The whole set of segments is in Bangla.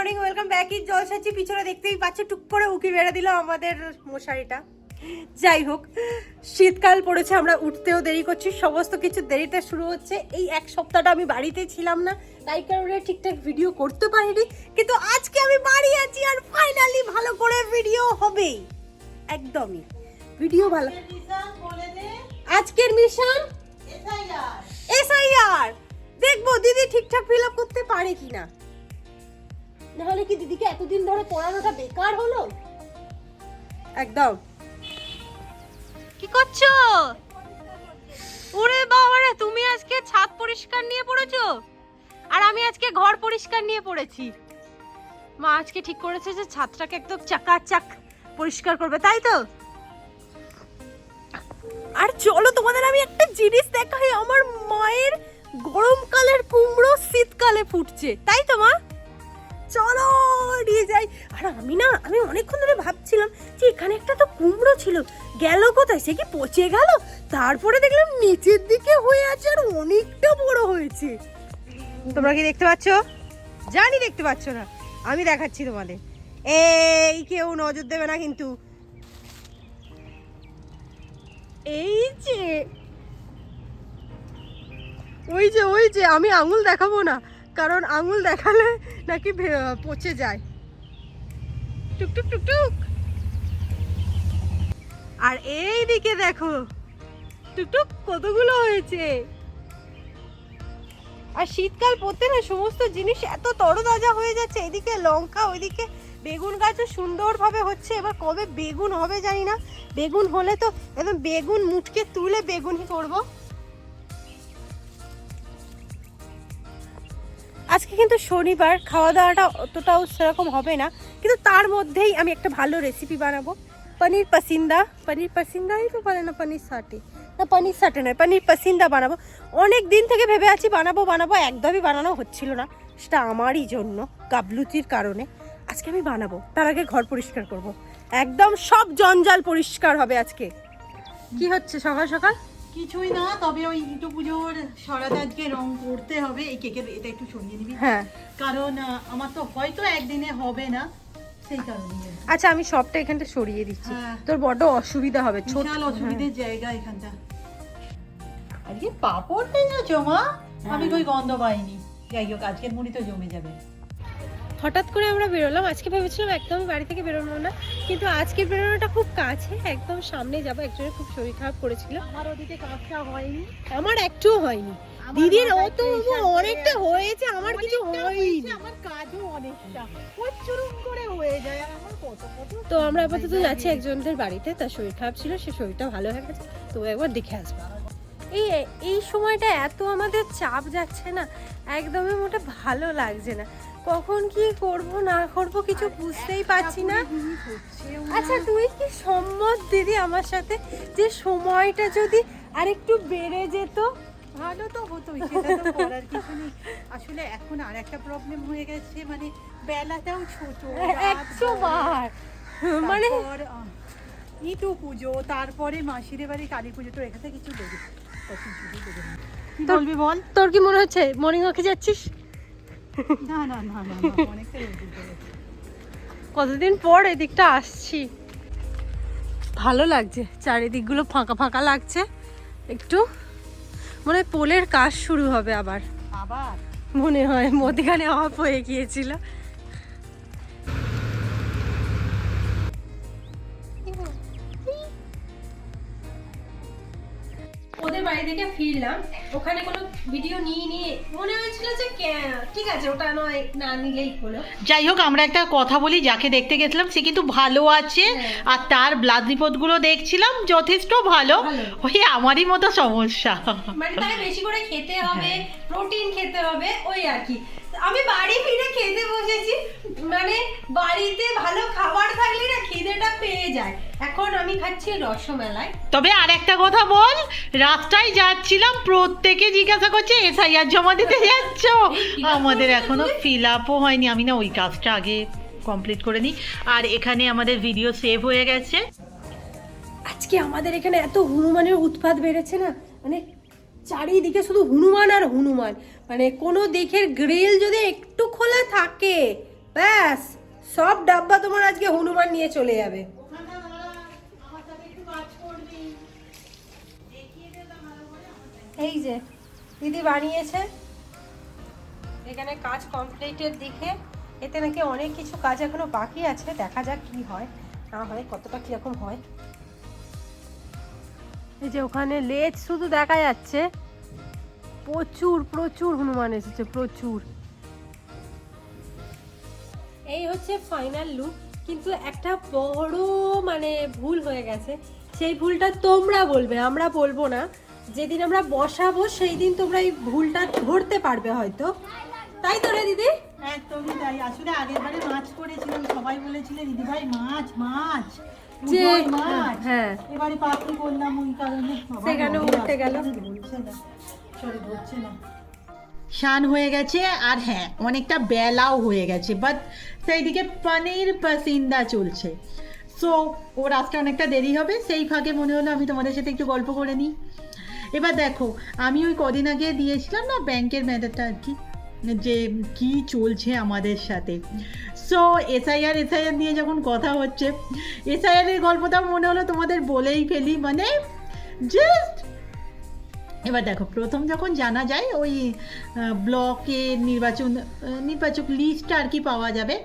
মর্নিং ওয়েলকাম ব্যাক ইজ জলসাচি। পিছনে দেখতেই পাচ্ছ টুক করে উকি বেড়ে দিল আমাদের মশারিটা। যাই হোক শীতকাল পড়েছে আমরা উঠতেও দেরি করছি। সমস্ত কিছু দেরিতে শুরু হচ্ছে। এই এক সপ্তাহটা আমি বাড়িতে ছিলাম না তাই কারণে ঠিকঠাক ভিডিও করতে পারিনি। কিন্তু আজকে আমি বাড়ি আছি আর ফাইনালি ভালো করে ভিডিও হবেই। একদমই। ভিডিও ভালো। আজকের মিশন এসআইআর। দেখব দিদি ঠিকঠাক ফিল আপ করতে পারে কিনা। নাহলে কি দিদিকে এতদিন ধরে পড়ানোটা বেকার হলো? একদম। কি করছ? ওরে বাবারে তুমি আজকে ছাদ পরিষ্কার নিয়ে পড়েছো? আর আমি আজকে ঘর পরিষ্কার নিয়ে পড়েছি। মা আজকে ঠিক করেছে যে ছাদটাকে একদম চাকাচাক পরিষ্কার করবে তাই তো? আর চলো তোমাদের আমি একটা জিনিস দেখাই আমার মায়ের গরমকালের কুমড়ো শীতকালে ফুটছে তাই তো মা? আর আমি না আমি অনেকক্ষণ ধরে ভাবছিলাম যে এখানে একটা তো কুমড়ো ছিল। গেল কোথায়? সে কি পচে গেল? তারপরে দেখলাম নিচের দিকে হয়ে আছে আর অনেকটা বড় হয়েছে। তোমরা কি দেখতে পাচ্ছ? জানি দেখতে পাচ্ছ না। আমি দেখাচ্ছি তোমাদের। এই কেউ নজর দেবে না কিন্তু। এই যে। ওই যে ওই যে আমি আঙুল দেখাবো না। কারণ আঙুল দেখালে নাকি পচে যায়। টুক টুক টুক টুক। আর এই দিকে দেখো টুকটুক কতগুলো হয়েছে। আর শীতকাল পড়তে না সমস্ত জিনিস এত তরতাজা হয়ে যাচ্ছে, এদিকে লঙ্কা, ওইদিকে বেগুন গাছও সুন্দরভাবে হচ্ছে। এবার কবে বেগুন হবে জানি না। বেগুন হলে তো একদম বেগুন মুটকে তুলে বেগুনই করব। আজকে কিন্তু শনিবার খাওয়া দাওয়াটা অতটাও সেরকম হবে না। কিন্তু তার মধ্যেই আমি একটা ভালো রেসিপি বানাবো। পনির পাসিন্দা। পনির পাসিন্দাই তো বলে না, পনির সাটে। না, পনির সাটে নয়, পনির পাসিন্দা বানাবো। অনেক দিন থেকে ভেবে আছি বানাবো বানাবো, একদমই বানানো হচ্ছিল না। সেটা আমারই জন্য, গাবলুতির কারণে। আজকে আমি বানাবো, তার আগে ঘর পরিষ্কার করব। একদম সব জঞ্জাল পরিষ্কার হবে আজকে। কি হচ্ছে সকাল সকাল? কিছুই না তবে ওই ইটু পুজোর সরাত আজকে রং করতে হবে। এই কেকের এটা একটু সরিয়ে নিবি। হ্যাঁ। কারণ আমার তো হয়তো একদিনে হবে না সেই কারণে আচ্ছা আমি সবটা এখানটা সরিয়ে দিচ্ছি। হ্যাঁ। তোর বড্ড অসুবিধা হবে ছোট বিশাল অসুবিধের জায়গা এখানটা। আজকে পাপড় পেয়েছ মা? আমি হ্যাঁ। কই গন্ধ পাইনি। যাই হোক আজকের মুড়ি তো জমে যাবে। হঠাৎ করে আমরা বেরোলাম। আজকে ভেবেছিলাম একদমই বাড়ি থেকে বেরোনো না কিন্তু আজকে বেরোনোটা খুব কাছে। একদম সামনে যাব একজনের খুব শরীর খারাপ করেছিল। আমার ওদিকে কাজটা হয়নি। আমার একটুও হয়নি। দিদির ও তো অনেকটা হয়েছে আমার কিছু হয়নি। আমার কাজও অনেকটা। প্রচুরম করে হয়ে যায় আমার কত তো আমরা আপাতত যাচ্ছি একজনদের বাড়িতে তার শরীর খারাপ ছিল সে শরীরটা ভালো হয়ে গেছে। তো একবার দেখে আসব। এই এই সময়টা এত আমাদের চাপ যাচ্ছে না একদমই মোটা ভালো লাগছে না। কখন কি করব না করব কিছু বুঝতেই পারছি না। আচ্ছা তুই কি সম্মত দিদি আমার সাথে যে সময়টা যদি আরেকটু বেড়ে যেত? ভালো তো হতো সেটা তো করার কিছু নেই। আসলে এখন আর একটা প্রবলেম হয়ে গেছে মানে বেলাটাও ছোট একশো বার। মানে তারপর, ইটু পুজো তারপরে মাসিরে বাড়ি কালী পুজো তো এখানে কিছু দেবে বলবি বল? তোর কি মনে হচ্ছে? মর্নিং ওয়াকে যাচ্ছিস? কতদিন পর এদিকটা আসছি? ভালো লাগছে চারিদিকগুলো ফাঁকা ফাঁকা লাগছে। একটু মনে পোলের কাজ শুরু হবে আবার। আবার? মনে হয় মধ্যখানে অফ হয়ে গিয়েছিল। ওদের বাড়ি থেকে ফিরলাম। ওখানে কোনো ভিডিও নিয়ে নিয়ে মনে হয়েছিল যে ঠিক আছে ওটা নয় না নিলেই হলো। যাই হোক আমরা একটা কথা বলি যাকে দেখতে গেছিলাম সে কিন্তু ভালো আছে। হ্যাঁ। আর তার ব্লাড রিপোর্টগুলো দেখছিলাম যথেষ্ট ভালো। ভালো। ওই আমারই মতো সমস্যা। মানে তাই বেশি করে খেতে হবে প্রোটিন খেতে হবে ওই আর কি। আমি বাড়ি ফিরে খেতে বসেছি। মানে বাড়িতে ভালো খাবার থাকলে না খিদেটা পেয়ে যায়। এখন আমি খাচ্ছি রসমালাই। তবে আর একটা কথা বল রাস্তায় যাচ্ছিলাম প্রত্যেকে জিজ্ঞাসা করছে এসআইআর জমা দিতে যাচ্ছ? আমাদের এখনও? ফিল আপও হয়নি আমি না ওই কাজটা আগে কমপ্লিট করে নিই। আর এখানে আমাদের ভিডিও সেভ হয়ে গেছে। আজকে আমাদের এখানে এত হনুমানের উৎপাত বেড়েছে না? মানে চারিদিকে শুধু হনুমান আর হনুমান। মানে কোনো দিকের গ্রিল যদি একটু খোলা থাকে, ব্যাস, সব ডাব্বা তোমার আজকে হনুমান নিয়ে চলে যাবে। এই যে, দিদি বানিয়েছে। এখানে কাজ কমপ্লিটের দিকে। এতে নাকি অনেক কিছু কাজ এখনও বাকি আছে। দেখা যাক কি হয়, না হয়, কতটা কীরকম হয়। এই যে ওখানে লেজ শুধু দেখা যাচ্ছে। প্রচুর প্রচুর হনুমান এসেছে, প্রচুর। এই হচ্ছে ফাইনাল লুক কিন্তু একটা বড় মানে ভুল হয়ে গেছে। সেই ভুলটা তোমরা বলবে, আমরা বলব না। যেদিন আমরা বসাবো সেই দিন তোমরা এই ভুলটা ধরতে পারবে হয়তো। তাই তো রে দিদি? একদমই তাই। আসলে আগের বারে মাছ করেছিলাম, সবাই বলেছিল দিদি ভাই মাছ মাছ। যে হ্যাঁ এবারে পাখি করলাম ওই কারণে সেখানে উল্টে গেল। শান হয়ে গেছে আর হ্যাঁ অনেকটা বেলাও হয়ে গেছে বাট সেইদিকে পনির পাসিন্দা চলছে সো ওর আজকে অনেকটা দেরি হবে সেই ফাঁকে মনে হলো আমি তোমাদের সাথে একটু গল্প করে নিই এবার দেখো আমি ওই কদিন আগে দিয়েছিলাম না ব্যাংকের ম্যাটারটা আর কি যে কি চলছে আমাদের সাথে। সো এসআইআর এসআইআর নিয়ে যখন কথা হচ্ছে এসআইআর এর গল্পটা মনে হলো তোমাদের বলেই ফেলি মানে জাস্ট এবার দেখো, প্রথম যখন জানা যায় ওই ব্লকে নির্বাচন নির্বাচক লিস্টটা আর কি পাওয়া যাবে,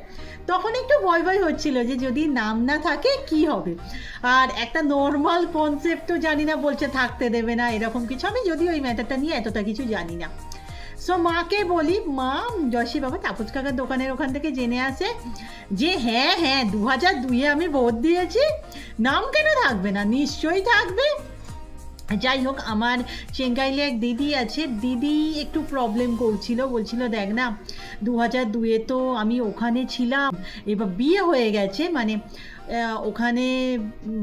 তখন একটু ভয় ভয় হচ্ছিল যে যদি নাম না থাকে কি হবে? আর একটা নর্মাল কনসেপ্টও জানি না বলছে, থাকতে দেবে না, এরকম কিছু। আমি যদি ওই ম্যাটারটা নিয়ে এতটা কিছু জানি না। সো মাকে বলি, মা জয়শ্রী বাবা, তাপস কাকার দোকানের ওখান থেকে জেনে আসে যে হ্যাঁ হ্যাঁ দু হাজার দুইয়ে আমি ভোট দিয়েছি। নাম কেন থাকবে না? নিশ্চয়ই থাকবে। যাই হোক, আমার চেঙ্গাইলে এক দিদি আছে। দিদি একটু প্রবলেম করছিল, বলছিল, দেখ না দু হাজার দুয়ে তো আমি ওখানে ছিলাম। এবার বিয়ে হয়ে গেছে মানে ওখানে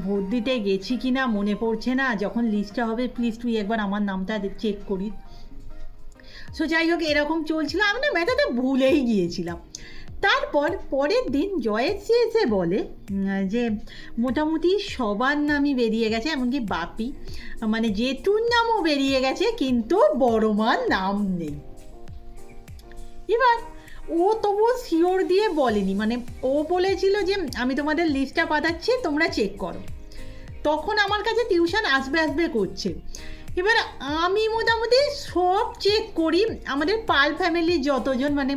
ভোট দিতে গেছি কি না মনে পড়ছে না। যখন লিস্টটা হবে প্লিজ তুই একবার আমার নামটা চেক করি সো যাই হোক এরকম চলছিল। আমি না ম্যাটারটা ভুলেই গিয়েছিলাম। তারপর পরের দিন জয়েসি এসে বলে যে মোটামুটি সবার নামই বেরিয়ে গেছে, এমনকি বাপি। মানে জেঠুর নামও বেরিয়ে গেছে, কিন্তু বড় মার নাম নেই। এবার ও তবু শিওর দিয়ে বলেনি। মানে ও বলেছিল যে, আমি তোমাদের লিস্টটা পাঠাচ্ছি, তোমরা চেক করো। তখন আমার কাছে টিউশন আসবে আসবে করছে। এবার আমি মোটামুটি সব চেক করি। আমাদের পাল ফ্যামিলি যতজন মানে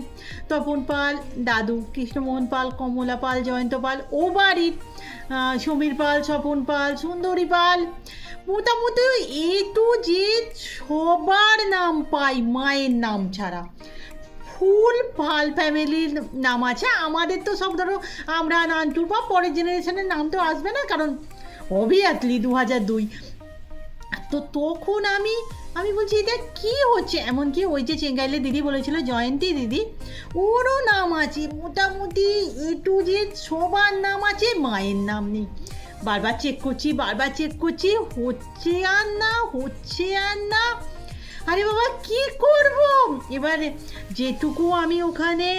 তপন পাল, দাদু কৃষ্ণমোহন পাল, কমলা পাল, জয়ন্ত পাল, ও বাড়ির সমীর পাল, স্বপন পাল, সুন্দরী পাল, মোটামুটি এ টু যে সবার নাম পাই মায়ের নাম ছাড়া। ফুল পাল ফ্যামিলির নাম আছে। আমাদের তো সব ধরো আমরা, নান্টু বা পরের জেনারেশনের নাম তো আসবে না, কারণ অবভিয়াসলি দু হাজার দুই। তো তখন আমি আমি বলছি, এটা কি হচ্ছে? এমনকি ওই যে চেঙ্গাইলে দিদি বলেছিল, জয়ন্তী দিদি, ওরও নাম আছে, মোটামুটি এ টু যে সবার নাম আছে, মায়ের নাম নেই। বারবার চেক করছি, বারবার চেক করছি, হচ্ছে আর না, হচ্ছে আর না। আরে বাবা, কি করব? এবার যেটুকু আমি ওখানে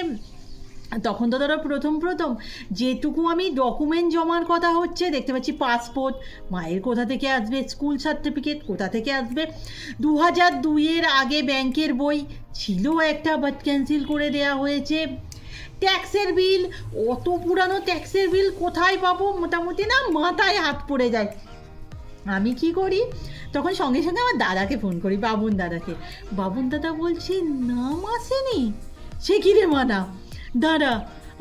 তখন তো ধরো প্রথম প্রথম যেটুকু আমি ডকুমেন্ট জমার কথা হচ্ছে, দেখতে পাচ্ছি পাসপোর্ট মায়ের কোথা থেকে আসবে স্কুল সার্টিফিকেট কোথা থেকে আসবে? দু হাজার দুইয়ের আগে ব্যাংকের বই ছিল একটা বাট ক্যান্সেল করে দেওয়া হয়েছে। ট্যাক্সের বিল, অত পুরানো ট্যাক্সের বিল কোথায় পাবো? মোটামুটি না মাথায় হাত পড়ে যায়। আমি কি করি? তখন সঙ্গে সঙ্গে আমার দাদাকে ফোন করি, বাবুন দাদাকে। বাবুন দাদা বলছে, নাম আসেনি? সে কি রে মানা? দাঁড়া,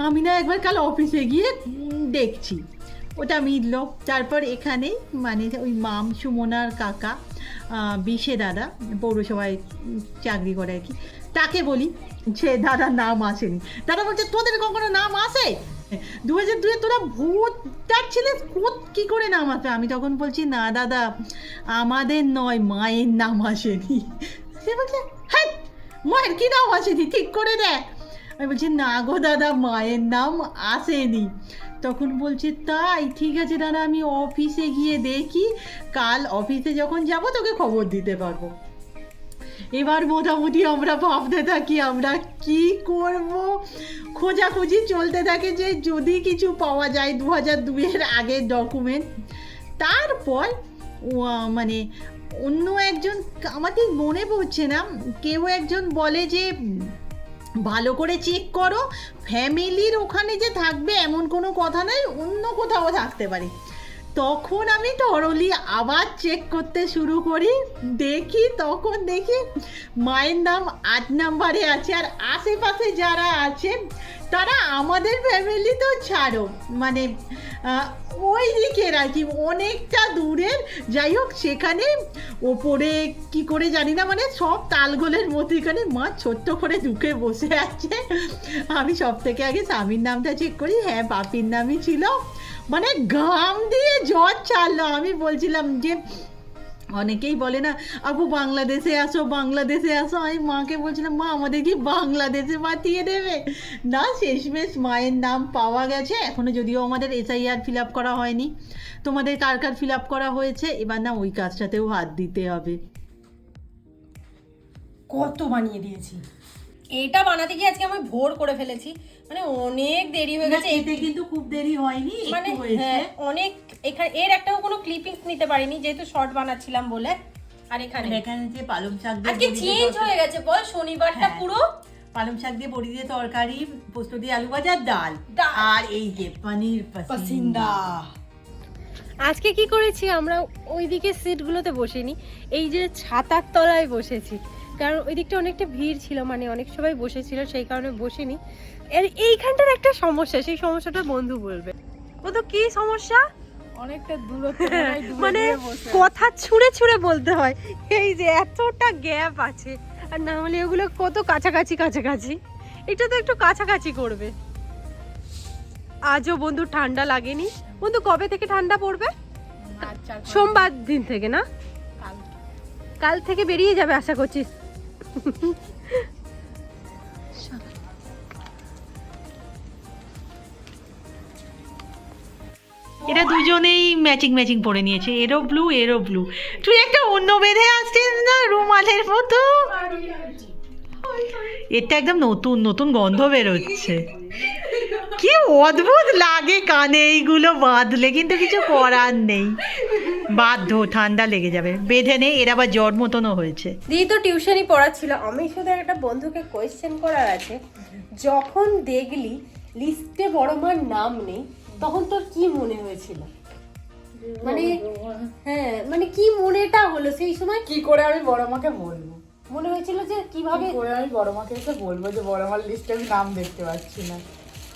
আমি না একবার কাল অফিসে গিয়ে দেখছি। ওটা মিলল তারপর এখানে মানে ওই মাম সুমনার কাকা বিশে দাদা, পৌরসভায় চাকরি করে আর কি, তাকে বলি, যে দাদার নাম আসেনি। দাদা বলছে, তোদের কখনো নাম আসে? দু হাজার দুয়ে তোরা ভোটার ছিলে কী করে নাম আসবে? আমি তখন বলছি, না, দাদা, আমাদের নয়, মায়ের নাম আসেনি। সে বলছে হ্যাঁ মায়ের কি নাম আসেনি? ঠিক করে দেখ আমি বলছি, না গো দাদা, মায়ের নাম আসেনি। তখন বলছে, তাই, ঠিক আছে দাদা, আমি অফিসে গিয়ে দেখি, কাল অফিসে যখন যাব তোকে খবর দিতে পারব। এবার মোটামুটি আমরা ভাবতে থাকি, আমরা কি করব? খোঁজাখুঁজি চলতে থাকে যে যদি কিছু পাওয়া যায় দু হাজার দুইয়ের আগের ডকুমেন্ট তারপর মানে অন্য একজন, আমাদের মনে পড়ছে না, কেউ একজন বলে যে ভালো করে চেক করো ফ্যামিলির ওখানে যে থাকবে এমন কোনো কথা নাই, অন্য কোথাও থাকতে পারে। তখন আমি থরলি আবার চেক করতে শুরু করি। দেখি, তখন দেখি মায়ের নাম আট নাম্বারে আছে আর আশেপাশে যারা আছে, তারা আমাদের ফ্যামিলি তো ছাড়ো। মানে ওই দিকের আর কি, অনেকটা দূরের। যাই হোক, সেখানে ওপরে কি করে জানি না মানে সব তালগোলের মধ্যেখানে মা ছোট্ট করে ঢুকে বসে আছে। আমি সব থেকে আগে স্বামীর নামটা চেক করি। হ্যাঁ বাপির নামই ছিল। মানে ঘাম দিয়ে জ্বর ছাড়লো আমি বলছিলাম যে, অনেকেই বলে না, আপু বাংলাদেশে আসো বাংলাদেশে আসো। আমি মাকে বলছিলাম, মা, আমাদের কি বাংলাদেশে পাঠিয়ে দেবে? না, শেষমেশ মায়ের নাম পাওয়া গেছে। এখনও যদিও আমাদের এসআইআর ফিল আপ করা হয়নি। তোমাদের কার কার ফিল আপ করা হয়েছে? এবার না, ওই কাজটাতেও হাত দিতে হবে। কত বানিয়ে দিয়েছি? এটা বানাতে গিয়ে আজকে আমি ভোর করে ফেলেছি। মানে অনেক দেরি হয়ে গেছে এতে কিন্তু খুব দেরি হয়নি মানে হ্যাঁ, অনেক এখানে এর একটাও কোনো ক্লিপিংস নিতে পারিনি যেহেতু শর্ট বানাচ্ছিলাম বলে। আর এখানে এখানে যে পালং শাক দিয়ে আজকে চেঞ্জ হয়ে গেছে বল শনিবারটা হ্যাঁ। পুরো? পালং শাক দিয়ে বড়ি দিয়ে তরকারি পোস্ত দিয়ে আলু ভাজা ডাল। ডাল। আর এই যে পনির পাসিন্দা। আজকে কি করেছি আমরা? ওইদিকে সিটগুলোতে বসিনি এই যে ছাতার তলায় বসেছি। কারণ ওই দিকটা অনেকটা ভিড় ছিল মানে অনেক সবাই বসেছিল সেই কারণে বসিনি। এর এইখানটার একটা সমস্যা সেই সমস্যাটা বন্ধু বলবে। ও তো কি সমস্যা? অনেকটা মানে কথা ছুঁড়ে ছুঁড়ে বলতে হয় এই যে এতটা গ্যাপ আছে। আর না হলে ওগুলো কত কাছাকাছি কাছাকাছি। এটা তো একটু কাছাকাছি করবে। আজও বন্ধু ঠান্ডা লাগেনি। বন্ধু কবে থেকে ঠান্ডা পড়বে? সোমবার দিন থেকে না? কাল। থেকে বেরিয়ে যাবে আশা করছিস এরা দুজনেই ম্যাচিং ম্যাচিং পরে নিয়েছে এরও ব্লু এরও ব্লু তুই একটা অন্য বেঁধে আসছিস না রুমালের মতো? এটা একদম নতুন নতুন গন্ধ বেরোচ্ছে। কি অদ্ভুত লাগে কানে এইগুলো বাঁধলে কিন্তু কিছু করার নেই। বাধ্য ঠান্ডা লেগে যাবে। বেঁধে নেই এর আবার জ্বর মতনও হয়েছে। দিদি তো টিউশনই পড়াচ্ছিল আমি শুধু একটা বন্ধুকে কোয়েশ্চেন করার আছে। যখন দেখলি লিস্টে বড় মার নাম নেই তখন তোর কি মনে হয়েছিল? মানে হ্যাঁ মানে কি মনেটা হলো? সেই সময় কি করে আমি বড় মাকে বলব? মনে হয়েছিল যে কীভাবে করে আমি বড় মাকে এসে বলব যে বড় মার লিস্টে আমি নাম দেখতে পাচ্ছি না?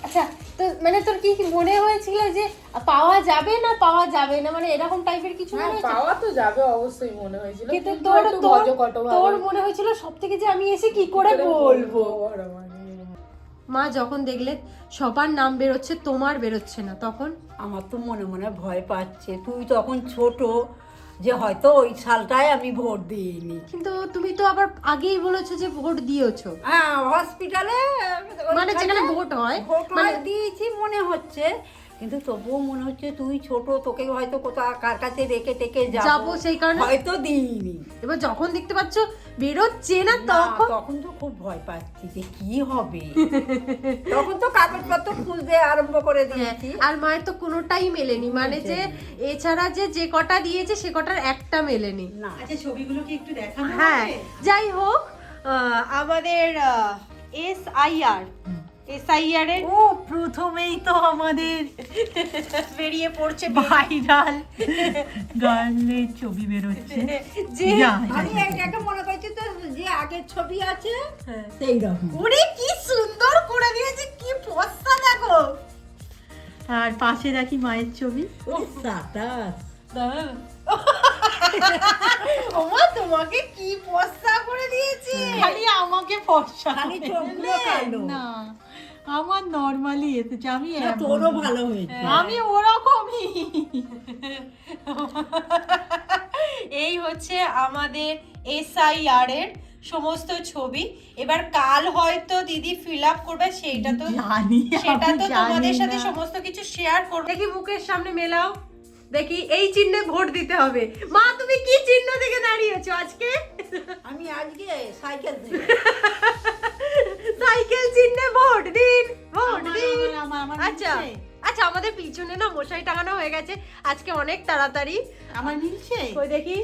আচ্ছা তো মানে তোর কি মনে হয়েছিল যে পাওয়া যাবে না পাওয়া যাবে না? মানে এরকম টাইপের কিছু মনে হ্যাঁ হয়েছিল পাওয়া তো যাবে অবশ্যই মনে হয়েছিল কিন্তু কিন্তু তোর তোর তোর মনে হয়েছিল সব থেকে যে আমি এসে কি করে বলব? মা যখন দেখলে সবার নাম বেরোচ্ছে তোমার বেরোচ্ছে না তখন? আমার তো মনে মনে ভয় পাচ্ছে। তুই তখন ছোট যে হয়তো ওই সালটায় আমি ভোট দিইনি। কিন্তু তুমি তো আবার আগেই বলেছ যে ভোট দিয়েছ। হ্যাঁ হসপিটালে মানে যেখানে ভোট হয় ভোট মানে দিয়েছি মনে হচ্ছে। কিন্তু তবুও মনে হচ্ছে তুই ছোট তোকে হয়তো কোথাও কার কাছে রেখে টেকে যাব। যাব সেই কারণে? হয়তো দিইনি। এবার যখন দেখতে পাচ্ছ বেরোচ্ছে না না, তখন তখন তো খুব ভয় পাচ্ছি যে কি হবে। তখন তো কাগজপত্র খুঁজতে আরম্ভ করে হ্যাঁ, দিয়েছি। আর মায়ের তো কোনোটাই মেলেনি মানে যে এছাড়া যে যে কটা দিয়েছে সে কটার একটা মেলেনি। না। আচ্ছা ছবিগুলো কি একটু দেখানো হ্যাঁ যাই হোক আহ, আমাদের S I R S I R ও প্রথমেই তো আমাদের বেরিয়ে পড়ছে ভাইরাল গার্লের ছবি বেরোচ্ছে। যে যা, আমি এটাকে মনে করছি তো যে আগের ছবি আছে সেই রকম। ওরে কি সুন্দর করে দিয়েছে কি ফর্সা দেখো। আর পাশে রাখি মায়ের ছবি। সাতাশ। ওমা তোমাকে কি ফর্সা করে দিয়েছে? খালি আমাকে ফর্সা খালি চোখগুলো কালো। না। আমার নর্মালি এসেছে আমি তোরও ভালো হয়েছে। আমি ওরকমই। এই হচ্ছে আমাদের এসআইআর এর সমস্ত ছবি। এবার কাল হয়তো দিদি ফিল আপ করবে সেইটা তো জানি সেটা তো তোমাদের সাথে সমস্ত কিছু শেয়ার করবে। দেখি মুখের সামনে মেলাও। দেখি এই চিহ্নে ভোট দিতে হবে। মা তুমি কি চিহ্ন থেকে দাঁড়িয়েছো আজকে? আমি আজকে সাইকেল সাইকেল চিহ্নে ভোট দিন ভোট দিন। আচ্ছা আচ্ছা আমাদের পিছনে না মশাই টাঙানো হয়ে গেছে। আজকে অনেক তাড়াতাড়ি। আমার মিলছে? কই দেখি।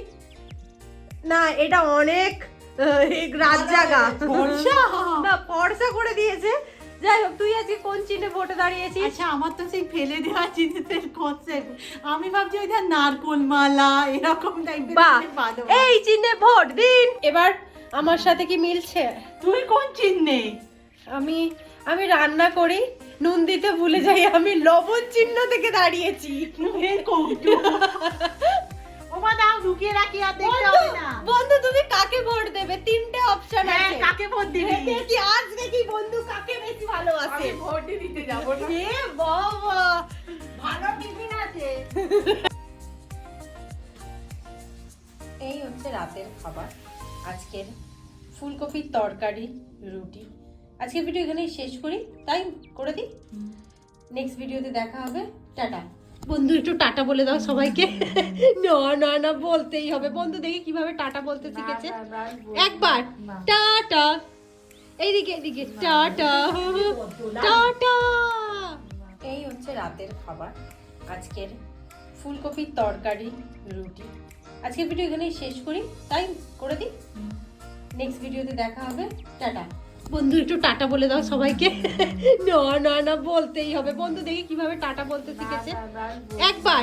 না এটা অনেক রাত জাগা? না ফর্সা করে দিয়েছে। যাই হোক তুই আজকে কোন চিহ্নে ভোটে দাঁড়িয়েছিস? আচ্ছা আমার তো সেই ফেলে দেওয়া জিনিসের কনসেপ্ট আমি ভাবছি ওই ধর নারকোল মালা এরকম টাইপের এই চিহ্নে ভোট দিন। এবার আমার সাথে কি মিলছে? তুই কোন চিহ্নে আমি আমি রান্না করি নুন দিতে ভুলে যাই আমি লবণ চিহ্ন থেকে দাঁড়িয়েছি। ওমা দাও ঢুকিয়ে রাখি আর দেখতে হবে না। বন্ধু তুমি কাকে ভোট দেবে? তিনটে অপশন হ্যাঁ আছে। কাকে ভোট দিবি? দেখি আজ দেখি বন্ধু কাকে বেশি ভালোবাসে ভোট দিতে যাব না। এ বাবা ভালো টিফিন আছে। এই হচ্ছে রাতের খাবার। আজকের ফুলকপির তরকারি রুটি। আজকের ভিডিও এখানেই শেষ করি। তাই করে দিই। নেক্সট ভিডিওতে দেখা হবে। টাটা। বন্ধু একটু টাটা বলে দাও সবাইকে। না না না বলতেই হবে। বন্ধু দেখি কীভাবে টাটা বলতে শিখেছে। একবার। টাটা। এইদিকে এইদিকে। টাটা। টাটা। এই হচ্ছে রাতের খাবার। আজকের ফুলকপির তরকারি রুটি। আজকের ভিডিও এখানেই শেষ করি। তাই করে দিই। নেক্সট ভিডিওতে দেখা হবে। টাটা। বন্ধু একটু টাটা বলে দাও সবাইকে। না না না বলতেই হবে। বন্ধু দেখি কীভাবে টাটা বলতে শিখেছে। একবার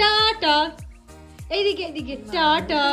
টাটা। এইদিকে এইদিকে টাটা।